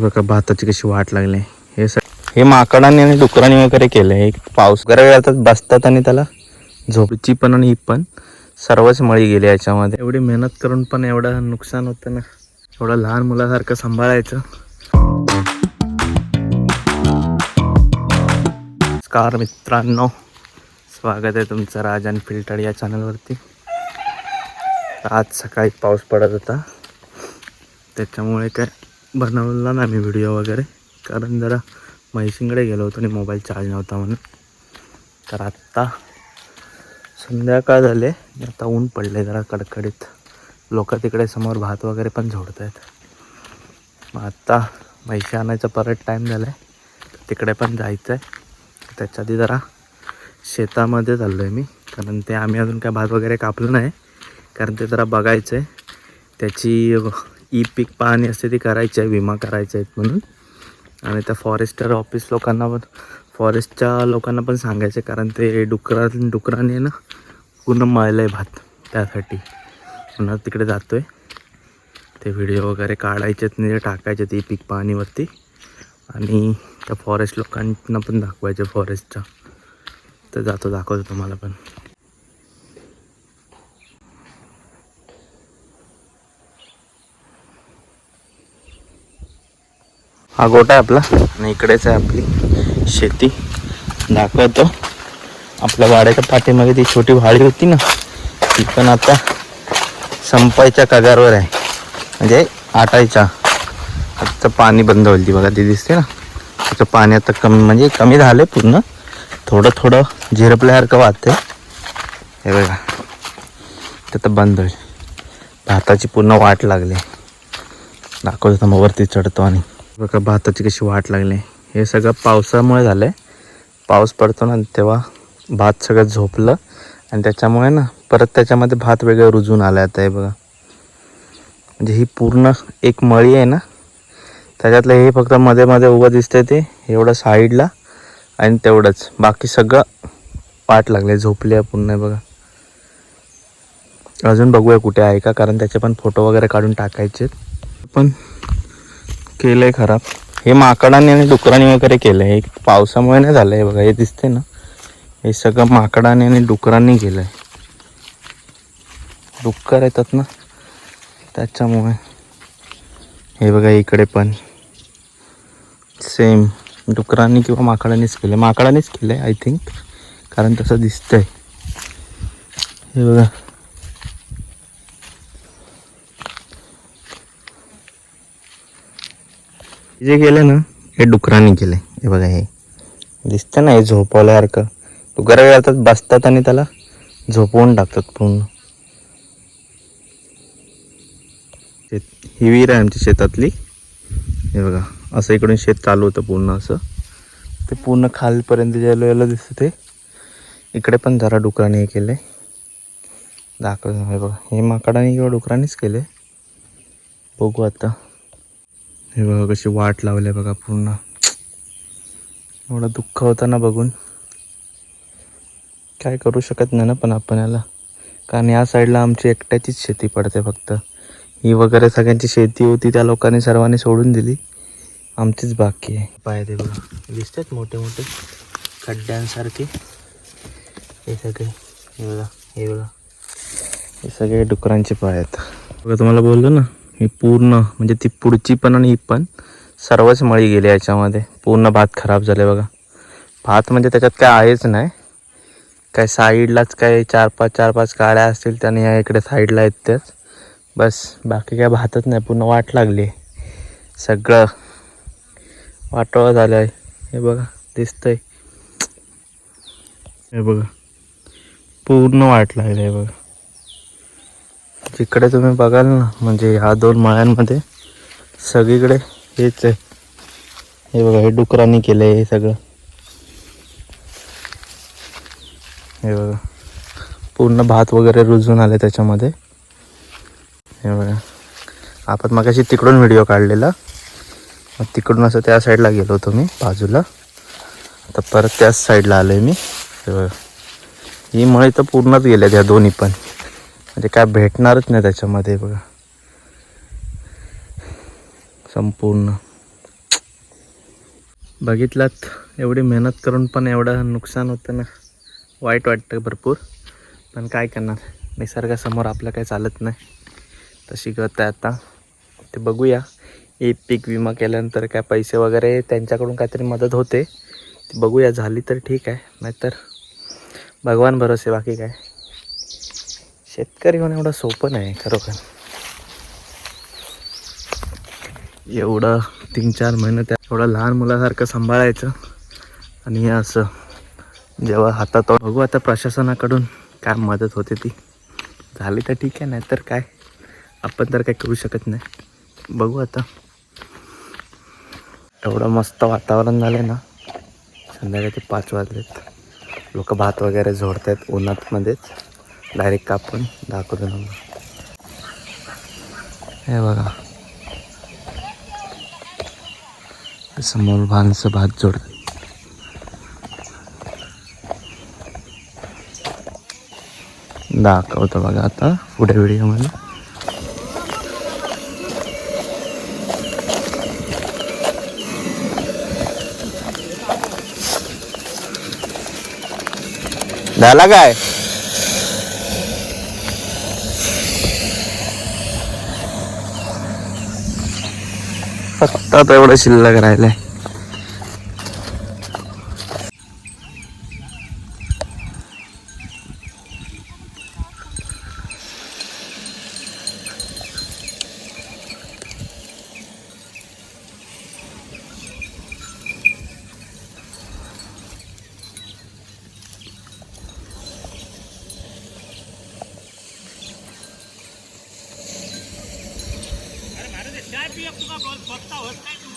बघा भाताची कशी वाट लागली. हे हे माकडाने आणि डुकराने वगैरे केलं हे पाऊस वगैरे बसतात आणि त्याला झोपची पण आणि ही पण सर्वच मळी गेली याच्यामध्ये. एवढी मेहनत करून पण एवढं नुकसान होतं ना. एवढं लहान मुलासारखं सांभाळायचं. नमस्कार मित्रांनो. स्वागत आहे तुमचं राज आणि फिल्टर या चॅनलवरती. आज सकाळी पाऊस पडत होता. त्याच्यामुळे काय बनवला ना मी व्हिडिओ वगैरे. कारण जरा म्हैशींकडे गेलो होतो आणि मोबाईल चार्ज नव्हता म्हणून. तर आत्ता संध्याकाळ झाले. आता ऊन पडले जरा कडकडीत. लोक तिकडे समोर भात वगैरे पण झोडत आहेत मग आत्ता म्हैसे आणायचा परत टाईम झाला आहे तिकडे पण जायचं आहे त्याच्या आधी जरा शेतामध्ये चाललो आहे मी. कारण ते आम्ही अजून काय भात वगैरे कापलं नाही. कारण ते जरा बघायचं आहे त्याची ई पीक पाहणी असते ती करायची आहे विमा करायचे आहेत म्हणून. आणि त्या फॉरेस्टर ऑफिस लोकांना पण फॉरेस्टच्या लोकांना पण सांगायचे कारण ते डुकरा डुकराने ना पूर्ण मळलं आहे भात त्यासाठी. पुन्हा तिकडे जातो आहे ते व्हिडिओ वगैरे काढायचेत नाही म्हणजे टाकायचे ते पीक पाहणीवरती. आणि त्या फॉरेस्ट लोकांना पण दाखवायचे फॉरेस्टच्या तर जातो दाखवतो तुम्हाला पण. हा गोटा आहे आपला आणि इकडेच आहे आपली शेती. दाखवतो. आपल्या वाड्याच्या पाठीमागे ती छोटी व्हाळी होती ना ती पण आता संपायच्या कगारवर आहे. म्हणजे आटायच्या. आत्ता पाणी बंद होईल ती बघा ती दिसते ना. त्याचं पाणी आता कमी म्हणजे कमी झालं पूर्ण. थोडं थोडं झिरपल्यासारखं वाहते हे बघा. ते तर बंद होईल. भाताची पूर्ण वाट लागली. दाखवतो मग वरती चढतो आणि. बघा भाताची कशी वाट लागली. हे सगळं पावसामुळे झालं आहे पाऊस पडतो ना तेव्हा भात सगळं झोपलं. आणि त्याच्यामुळे ना परत त्याच्यामध्ये भात वेगळं रुजून आलं आता हे बघा. म्हणजे ही पूर्ण एक मळी आहे ना त्याच्यातलं हे फक्त मध्ये मध्ये उभं दिसतंय ते एवढं साईडला आणि तेवढंच. बाकी सगळं पाठ लागले झोपले आहे पूर्ण बघा. अजून बघूया कुठे आहे का कारण त्याचे पण फोटो वगैरे काढून टाकायचे पण केलं आहे खराब. हे माकडाने आणि डुकराने वगैरे केलं आहे पावसामुळे नाही झालं आहे बघा. हे दिसते ना? हे सगळं माकडाने आणि डुकरांनी केलं आहे डुक्कर येतात ना? त्याच्यामुळे. हे बघा इकडे पण. सेम डुकरांनी किंवा माकडांनीच केलं आहे माकडानेच केलं आहे आय थिंक कारण तसं दिसतंय. हे बघा. जे केलं ना हे डुकरांनी केलं. हे बघा हे. दिसतं ना हे झोपवल्यासारखं डुकरं येतात बसतात आणि त्याला झोपवून टाकतात पूर्ण. शेत ही विहीर आहे आमच्या शेतातली. हे बघा असं इकडून शेत चालू होतं पूर्ण असं. ते पूर्ण खालपर्यंत ज्याला याला दिसतं ते इकडे पण जरा डुकराने हे केलं आहे दाखवलं हे बघा हे माकडाने किंवा डुकरानेच केले बघू आता. हे बघा कशी वाट लावली बघा पूर्ण. एवढं दुःख होतं ना बघून. काय करू शकत नाही ना पण आपण याला कारण या साईडला आमची एकट्याचीच शेती पडते फक्त. ही वगैरे सगळ्यांची शेती होती त्या लोकांनी सर्वांनी सोडून दिली. आमचीच बाकी आहे. पाय ते बघा. दिसतात मोठे मोठे खड्ड्यांसारखे. हे सगळे. हे बघा हे बघा. हे सगळे डुकरांचे पाय आहेत. बघा तुम्हाला बोललो ना? ही पूर्ण म्हणजे ती पुढची पण आणि ही पण सर्वच मळी गेली याच्यामध्ये. पूर्ण भात खराब झाले बघा. भात म्हणजे त्याच्यात काय आहेच नाही. काय साईडलाच काय चार पाच चार पाच काळ्या असतील त्याने या इकडे साईडला आहेत त्याच. बस बाकी काय भातच नाही. पूर्ण वाट लागली. सगळं वाटोळं झालं आहे हे बघा दिसतंय. हे बघा. पूर्ण वाट लागली आहे बघा. इकडे तुम्ही बघाल ना म्हणजे ह्या दोन माळ्यांमध्ये सगळीकडे हेच आहे. हे बघा हे डुकरांनी केलं आहे हे सगळं. हे बघा. पूर्ण भात वगैरे रुजून आले त्याच्यामध्ये. हे बघा. आपण मगाशी तिकडून व्हिडिओ काढलेला. मग तिकडून असं त्या साईडला गेलो होतो मी बाजूला. आता परत त्याच साईडला आलो आहे मी. हे बघा. ही मळे तर पूर्णच गेल्या त्या दोन्ही पण. म्हणजे काय भेटणारच नाही त्याच्यामध्ये बघा. संपूर्ण. बघितलात एवढी मेहनत करून पण एवढं नुकसान होतं ना. वाईट वाटतं भरपूर. पण काय करणार? निसर्गासमोर आपलं काही चालत नाही. तशी गत आहे आता. ते बघूया. हे पीक विमा केल्यानंतर काय पैसे वगैरे त्यांच्याकडून काहीतरी मदत होते. ती बघूया झाली तर ठीक आहे. नाहीतर भगवान भरोसे बाकी काय. शेतकरी होणं एवढं सोपं नाही खरोखर. एवढं तीन चार महिने त्या एवढं लहान मुलासारखं सांभाळायचं आणि हे असं जेव्हा हातात बघू आता प्रशासनाकडून काय मदत होते ती. झाली तर ठीक आहे नाही तर काय? आपण तर काय करू शकत नाही. बघू आता. एवढं मस्त वातावरण झालं ना. संध्याकाळी ते पाच वाजलेत. लोक भात वगैरे झोडत आहेत उन्हातमध्येच. डायरेक्ट कापून दाखवतो ना हे बघा. समोर भानस भात जोड दाखवतो बघा आता पुढे व्हिडिओमध्ये. झाला काय? फक्त आता एवढा शिल्लक राहिलाय. જાય બી એક ગોલ ફક્ત હોત